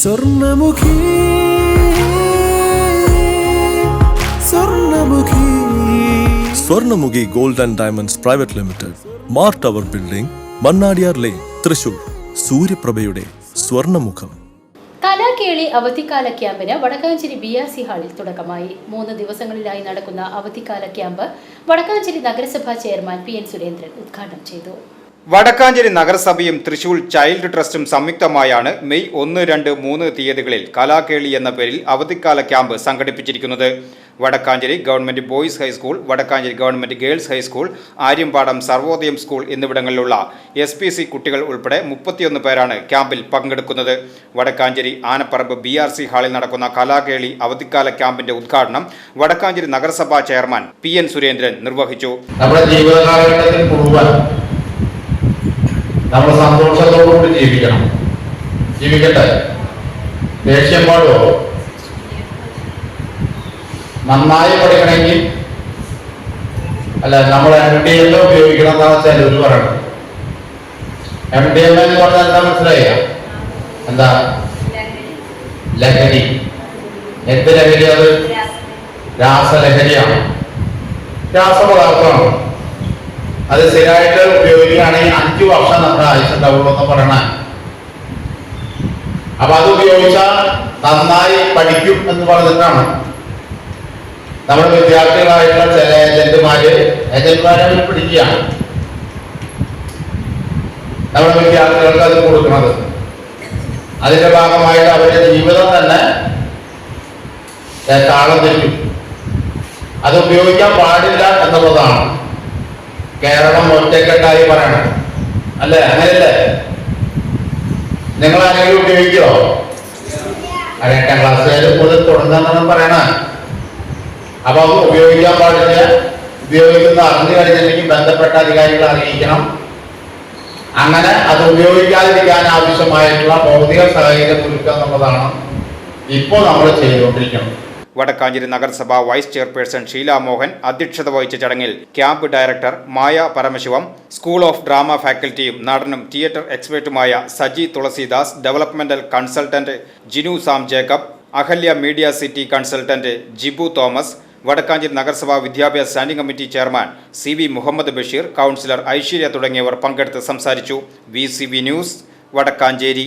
Swarnamukhi Swarnamukhi. Swarnamukhi gold and diamonds private limited Mar tower building Mannadiyar lane Thrissur. സൂര്യപ്രഭയുടെ സ്വർണമുഖം. കലാകേളി അവധിക്കാല ക്യാമ്പിന് Vadakkanchery B R C ഹാളിൽ തുടക്കമായി. മൂന്ന് ദിവസങ്ങളിലായി നടക്കുന്ന അവധിക്കാല ക്യാമ്പ് വടക്കാഞ്ചേരി നഗരസഭാ ചെയർമാൻ പി എൻ സുരേന്ദ്രൻ ഉദ്ഘാടനം ചെയ്തു. വടക്കാഞ്ചേരി നഗരസഭയും തൃശൂർ ചൈൽഡ് ട്രസ്റ്റും സംയുക്തമായാണ് മെയ് ഒന്ന് രണ്ട് മൂന്ന് തീയതികളിൽ കലാകേളി എന്ന പേരിൽ അവധിക്കാല ക്യാമ്പ് സംഘടിപ്പിച്ചിരിക്കുന്നത്. Vadakkanchery government boys high school Vadakkanchery government girls high school Aryampadam Sarvodayam school എന്നിവിടങ്ങളിലുള്ള S P C കുട്ടികൾ ഉൾപ്പെടെ മുപ്പത്തിയൊന്ന് പേരാണ് ക്യാമ്പിൽ പങ്കെടുക്കുന്നത്. Vadakkanchery Anapparamb B R C ഹാളിൽ നടക്കുന്ന കലാകേളി അവധിക്കാല ക്യാമ്പിന്റെ ഉദ്ഘാടനം വടക്കാഞ്ചേരി നഗരസഭാ ചെയർമാൻ പി എൻ സുരേന്ദ്രൻ നിർവഹിച്ചു. നമ്മുടെ നമ്മൾ സന്തോഷത്തോടുകൂടി ജീവിക്കണം. ജീവിക്കട്ടെ? ദേഷ്യം പാടുമോ നന്നായി പഠിക്കണമെങ്കിൽ? അല്ല നമ്മൾ എം ഡി എൽ ഉപയോഗിക്കണം എന്നാണ് ചിലർ പറയണം എം ഡി എൽ എന്ന് പറഞ്ഞാൽ എന്താ മനസ്സിലായ? എന്താ? ലഹരി. എന്ത് ലഹരി അത്? രാസലഹരിയാണ്. രാസപദാർത്ഥമാണ്. അത് സ്ഥിരമായിട്ട് ഉപയോഗിക്കുകയാണെങ്കിൽ അഞ്ചു വർഷം നമ്മുടെ ആയുസ് ഉണ്ടാവുള്ളൂ എന്ന് പറയണ. അപ്പൊ അത് ഉപയോഗിച്ചാൽ നന്നായി പഠിക്കും എന്ന് പറഞ്ഞിട്ടാണ്. നമ്മുടെ വിദ്യാർത്ഥികളായിട്ടുള്ള ചില ഏജന്റുമാര് ഏജന്റുമാരെ പിടിക്കുകയാണ്. നമ്മുടെ വിദ്യാർത്ഥികൾക്ക് അത് കൊടുക്കുന്നത്. അതിന്റെ ഭാഗമായിട്ട് അവരുടെ ജീവിതം തന്നെ താളം തെറ്റും. അത് ഉപയോഗിക്കാൻ പാടില്ല എന്നുള്ളതാണ്. കേരളം ഒറ്റക്കെട്ടായി പറയണം. അല്ലേ? അങ്ങനെയല്ലേ? നിങ്ങൾ ആരെങ്കിലും ഉപയോഗിക്കോ? അത് എട്ടാം ക്ലാസ്സുകാർ മുതൽ തുടങ്ങുന്ന പറയണ. അപ്പൊ അത് ഉപയോഗിക്കാൻ പാടില്ല. ഉപയോഗിക്കുന്ന അറിഞ്ഞു കഴിഞ്ഞില്ലെങ്കിൽ ബന്ധപ്പെട്ട അധികാരികളെ അറിയിക്കണം. അങ്ങനെ അത് ഉപയോഗിക്കാതിരിക്കാൻ ആവശ്യമായിട്ടുള്ള ഭൗതിക സാഹചര്യം ഒരുക്കുക എന്നുള്ളതാണ് ഇപ്പോൾ നമ്മൾ ചെയ്തുകൊണ്ടിരിക്കുന്നത്. വടക്കാഞ്ചേരി നഗരസഭ വൈസ് ചെയർപേഴ്സൺ ഷീല മോഹൻ അധ്യക്ഷത വഹിച്ച ചടങ്ങിൽ camp director Maya Paramasivam school of drama ഫാക്കൽറ്റിയും നടനും theatre എക്സ്പേർട്ടുമായ Saji Thulasidas developmental consultant Jinu Sam Jacob Ahalya media city consultant Jibu Thomas Vadakkanchery നഗരസഭാ വിദ്യാഭ്യാസ standing committee chairman C V Muhammad Basheer councillor Aishwarya തുടങ്ങിയവർ പങ്കെടുത്ത് സംസാരിച്ചു. V news Vadakkanchery.